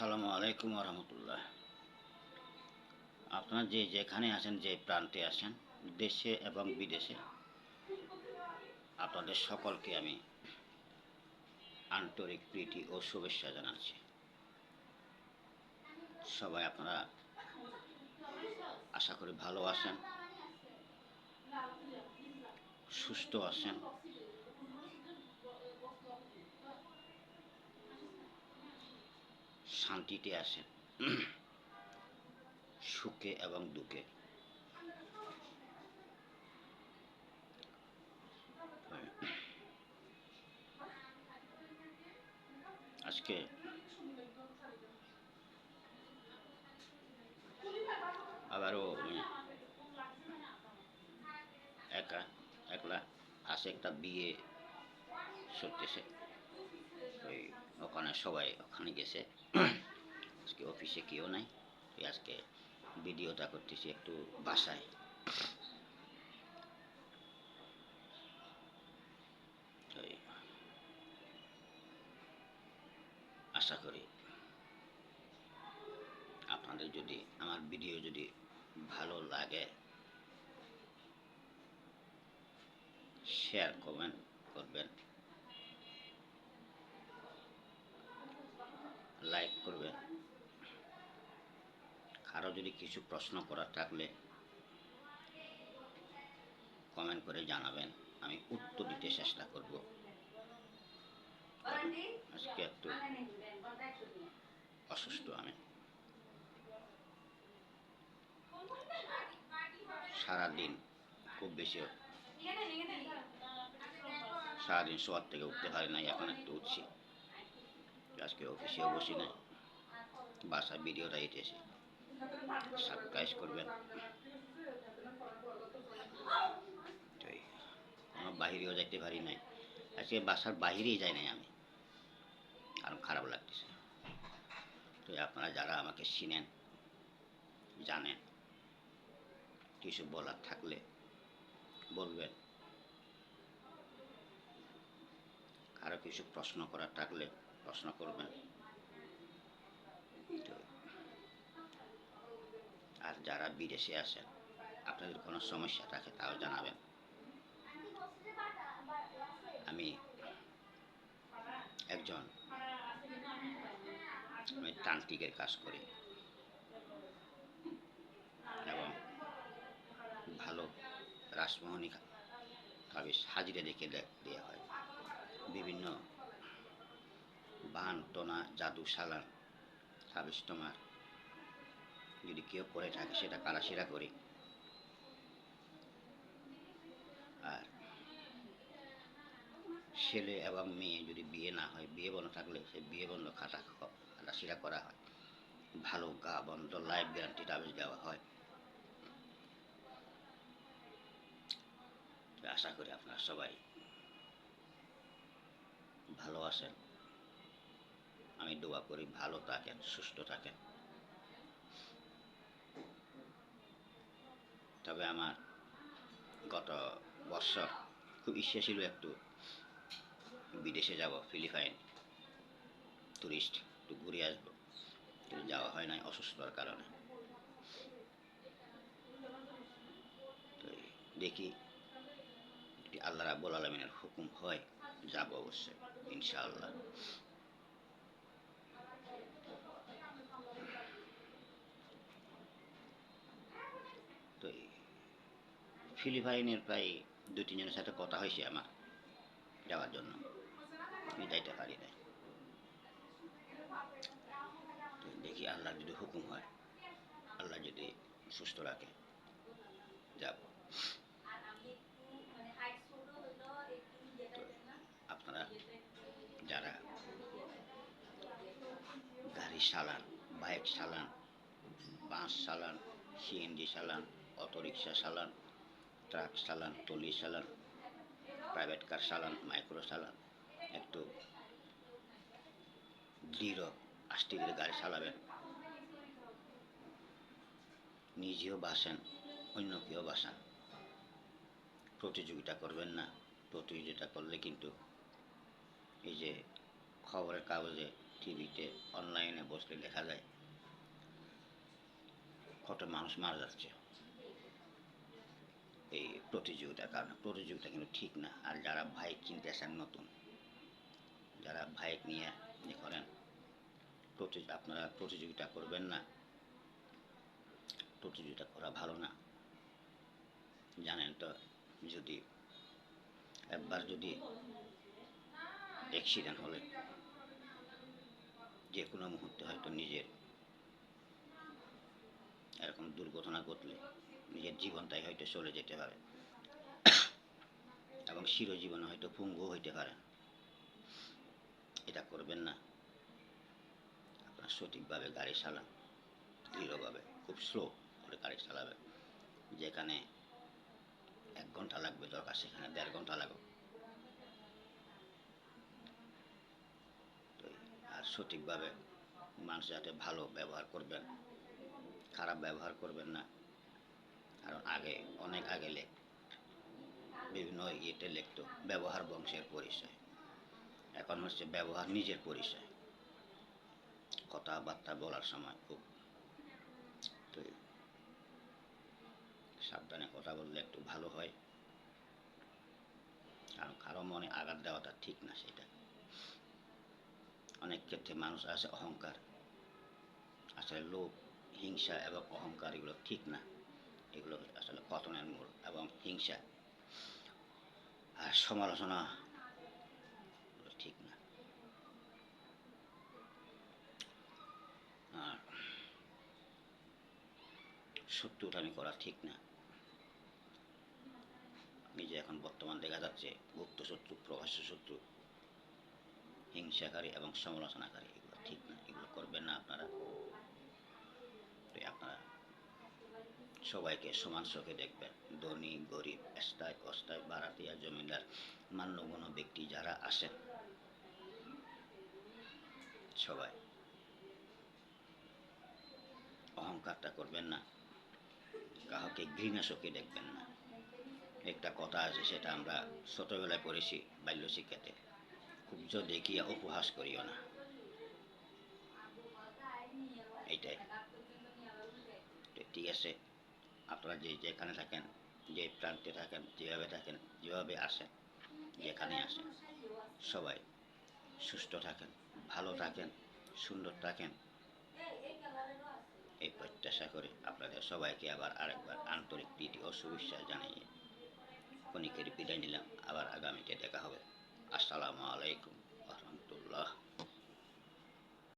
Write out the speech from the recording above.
আসসালামু আলাইকুম রহমতুল্লাহ আপনারা যে যেখানে আছেন, যে প্রান্তে আছেন, দেশে এবং বিদেশে, আপনাদের সকলকে আমি আন্তরিক প্রীতি ও শুভেচ্ছা জানাচ্ছি। সবাই আপনারা আশা করি ভালো আছেন, সুস্থ আছেন শান্তিতে আছেন সুখে এবং দুঃখে। আজকে আবারও একা একলা আছে একটা বিয়ে চলতেছে ওই ওখানে সবাই ওখানে গেছে। আজকে অফিসে কেউ নাই। আজকে ভিডিওটা করতেছি একটু বাসায়। আশা করি আপনাদের যদি আমার ভিডিও যদি ভালো লাগে শেয়ার কমেন্ট করবেন। লাইক করবেন আরও যদি কিছু প্রশ্ন করার থাকলে কমেন্ট করে জানাবেন। আমি উত্তর দিতে চেষ্টা করব। আজকে একটু অসুস্থ আমি। সারাদিন খুব বেশি সারাদিন শোয়ার থেকে উঠতে পারি নাই, এখন একটু উঠছি। আজকে অফিসেও বসি নাই। বাসায় ভিডিওটা এটেছে সাবস্ক্রাইব করবেন। কোনো বাহিরেও যাইতে পারি নাই। আজকে বাসার বাহিরেই যাই নাই আমি। কারণ খারাপ লাগতেছে। তো আপনারা যারা আমাকে চিনেন, জানেন, কিছু বলার থাকলে বলবেন। কারও কিছু প্রশ্ন করার থাকলে প্রশ্ন করবেন আর যারা বিদেশে আছেন, আপনাদের কোনো সমস্যা থাকে তাও জানাবেন। আমি একজন, আমি তান্ত্রিকের কাজ করি। এবং ভালো রাসমোহনী তাবিজ হাজিরে দেখে দে- দেওয়া হয় বিভিন্ন বান টোনা জাদু তোমার যদি কেউ করে থাকে, সেটা কারাশিরা করি? আর ছেলে এবং মেয়ে যদি বিয়ে না হয়, বিয়ে বন্ধ থাকলে সে বিয়ে বন্ধ খাতা কাটাশিরা করা হয়। ভালো গা বন্ধ লাইফ গ্যারান্টি তাবিজ দেওয়া হয়। আশা করি আপনারা সবাই ভালো আছেন। আমি দোয়া করি, ভালো থাকেন, সুস্থ থাকেন। তবে আমার গত বছর খুব ইচ্ছা ছিল একটু বিদেশে যাব, ফিলিপাইন টুরিস্ট, একটু ঘুরে আসব। কিন্তু যাওয়া হয় নাই অসুস্থতার কারণে। দেখি আল্লাহ রাব্বুল আলমিনের হুকুম হয়, যাব অবশ্যই, ইনশাআল্লাহ তো এই ফিলিপাইনের প্রায় দু তিনজনের সাথে কথা হয়েছে আমার যাওয়ার জন্য। আমি যাইতে পারি নাই। দেখি আল্লাহর যদি হুকুম হয়, আল্লাহ যদি সুস্থ রাখে যাব আপনারা যারা গাড়ি চালান, বাইক চালান, বাস চালান, সিএনজি চালান অটোরিক্সা চালান ট্রাক চালান টলি চালান, প্রাইভেট কার চালান, মাইক্রো চালান, একটু দৃঢ় আস্তে গাড়ি চালাবেন। নিজেও বাসেন অন্য কেউ বাসান প্রতিযোগিতা করবেন না, প্রতিযোগিতা করলে কিন্তু এই যে খবরের কাগজে, টিভিতে, অনলাইনে বসলে দেখা যায়, কত মানুষ মারা যাচ্ছে। এই প্রতিযোগিতার কারণে প্রতিযোগিতা কিন্তু ঠিক না। আর যারা বাইক কিনতে আসেন নতুন, যারা বাইক নিয়ে ইয়ে করেন আপনারা প্রতিযোগিতা করবেন না। প্রতিযোগিতা করা ভালো না। জানেন তো, যদি একবার যদি অ্যাক্সিডেন্ট হলে, যে কোনো মুহূর্তে হয়তো নিজের এরকম দুর্ঘটনা ঘটলে নিজের জীবনটাই হয়তো চলে যেতে পারে। এবং চিরজীবনে হয়তো পঙ্গু হইতে পারে। এটা করবেন না। আপনার সঠিকভাবে গাড়ি চালান, দৃঢ়ভাবে, খুব স্লো করে গাড়ি চালাবে যেখানে এক ঘণ্টা লাগবে দরকার, সেখানে দেড় ঘণ্টা লাগবে আর সঠিকভাবে মানুষ যাতে ভালো ব্যবহার করবেন, খারাপ ব্যবহার করবেন না। কারণ আগে, অনেক আগে লেখ বিভিন্ন ইয়েতে লিখতো, ব্যবহার বংশের পরিচয়। এখন হচ্ছে ব্যবহার নিজের পরিচয়। কথাবার্তা বলার সময় খুব, তো সাবধানে কথা বললে একটু ভালো হয়। কারণ কারও মনে আঘাত দেওয়াটা ঠিক না সেটা। অনেক ক্ষেত্রে মানুষ আছে অহংকার। আসলে লোভ, হিংসা এবং অহংকার এগুলো ঠিক না। এগুলো আসলে পতনের মূল এবং হিংসা। আর সমালোচনা ঠিক না। আর শত্রুতামি করা ঠিক না। নিজে এখন বর্তমান দেখা যাচ্ছে, গুপ্ত শত্রু প্রকাশ্য শত্রু, হিংসাকারী এবং সমালোচনাকারী, এগুলো ঠিক না। এগুলো করবেন না আপনারা। তো আপনারা সবাইকে সমান চোখে দেখবেন। ধনী, গরিব, স্থায়ী, অস্থায়ী ভাড়াটিয়া জমিদার, মান্যগণ্য ব্যক্তি যারা আছেন। সবাই। অহংকারটা করবেন না। কাউকে ঘৃণা চোখে দেখবেন না। একটা কথা আছে, সেটা আমরা ছোটবেলায় পড়েছি বাল্য শিক্ষাতে খুব দেখিয়া উপহাস করিও না। এইটাই তো ঠিক আছে। আপনারা যে যেখানে থাকেন, যে প্রান্তে থাকেন, যেভাবে থাকেন, যেভাবে আসেন যেখানে আসেন, সবাই সুস্থ থাকেন, ভালো থাকেন, সুন্দর থাকেন। এই প্রত্যাশা করে আপনাদের সবাইকে আবার আরেকবার আন্তরিক প্রীতি ও শুভেচ্ছা জানিয়ে ক্ষণিকের বিদায় নিলাম। আবার আগামীতে দেখা হবে। আসসালামু আলাইকুম